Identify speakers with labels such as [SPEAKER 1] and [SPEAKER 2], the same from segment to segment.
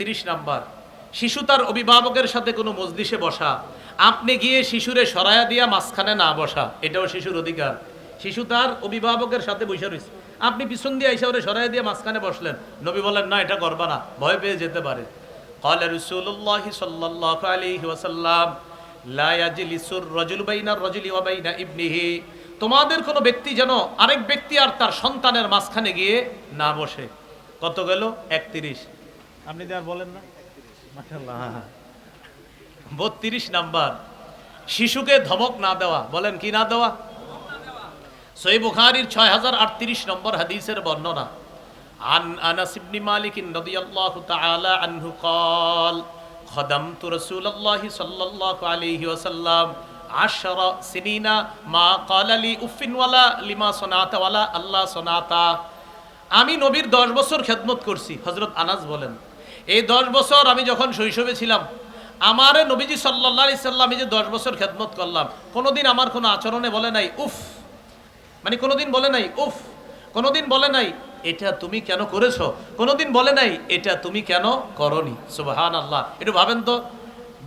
[SPEAKER 1] একত্রিশ নাম্বার শিশু তার অভিভাবকের সাথে কোনো মজলিসে বসা আপনি গিয়ে শিশুরে সরায়া দিয়া মাঝখানে না বসা এটাও শিশুর অধিকার শিশু তার অভিভাবকের সাথে বসে রয়েছে আপনি পিছন দিয়ে আইসা ওরে সরাই দিয়ে মাঝখানে বসলেন নবী বলেন না এটা করবা না ভয় পেয়ে যেতে পারে قال رسول الله صلى الله عليه وسلم لا يجلس الرجل بين الرجل وبين ابنه তোমাদের কোনো ব্যক্তি যেন আরেক ব্যক্তি আর তার সন্তানের মাঝখানে গিয়ে না বসে কত গেল একত্রিশ আপনি তো আর বলেন না মাশাআল্লাহ, হ্যাঁ, হ্যাঁ। বত্রিশ নাম্বার শিশুকে ধমক না দেওয়া বলেন কি না দেওয়া সই বুখারির ছয় হাজার আটত্রিশ নম্বর হাদিসের বর্ণনা عن أنس بن مالك رضي الله تعالى عنه قال خدمت رسول الله صلى الله عليه وسلم عشر سنين ما قال لي أف ولا لما صنعت ولا الله صنعت আমি নবীর দশ বছর খেদমত করছি হজরত আনাস বলেন এই দশ বছর আমি যখন শৈশবে ছিলাম, আমার নবীজি সাল্লাহ সাল্লাম যে দশ বছর খেদমত করলাম, কোনোদিন আমার কোনো আচরণে বলে নাই, উফ মানে কোনোদিন বলে নাই, উফ, কোনোদিন বলে নাই, এটা তুমি কেন করেছ? কোনোদিন বলে নাই, এটা তুমি কেন করনি? সুবাহান আল্লাহ একটু ভাবেন তো,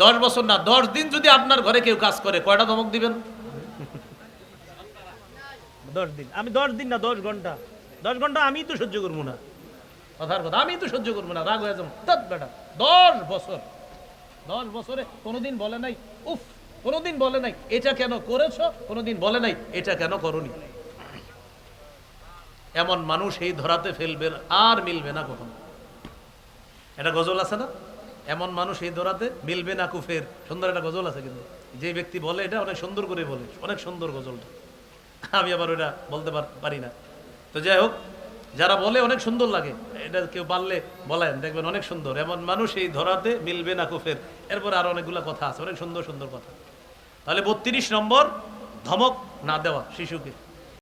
[SPEAKER 1] দশ বছর না, দশ দিন যদি আপনার ঘরে কেউ কাজ করে, কয়টা ধমক দিবেন? দশ দিন। আমি দশ দিন না, দশ ঘণ্টা। দশ ঘণ্টা আমি তো সহ্য করব না। কথার কথা। আমি তো সহ্য করব না, রাগ হয়ে যাব। দশ বছর। দশ বছরে কোনোদিন বলে নাই, উফ, কোনোদিন বলে নাই, এটা কেন করেছ? কোনোদিন বলে নাই, এটা কেন করনি? এমন মানুষ এই ধরাতে ফেলবে, আর মিলবে না কখনো। এটা গজল আছে না? এমন মানুষ এই ধরাতে মিলবে না কুফের। সুন্দর একটা গজল আছে কিন্তু। যে ব্যক্তি বলে, এটা অনেক সুন্দর করে বলে, অনেক সুন্দর গজলটা। আমি আবার ওটা বলতে পারি না। তো যাই হোক, যারা বলে অনেক সুন্দর লাগে এটা কেউ পারলে বলেন, দেখবেন অনেক সুন্দর। এমন মানুষ এই ধরাতে মিলবে না কুফের। এরপর আরও অনেকগুলো কথা আছে, অনেক সুন্দর সুন্দর কথা। তাহলে বত্রিশ নম্বর, ধমক না দেওয়া শিশুকে।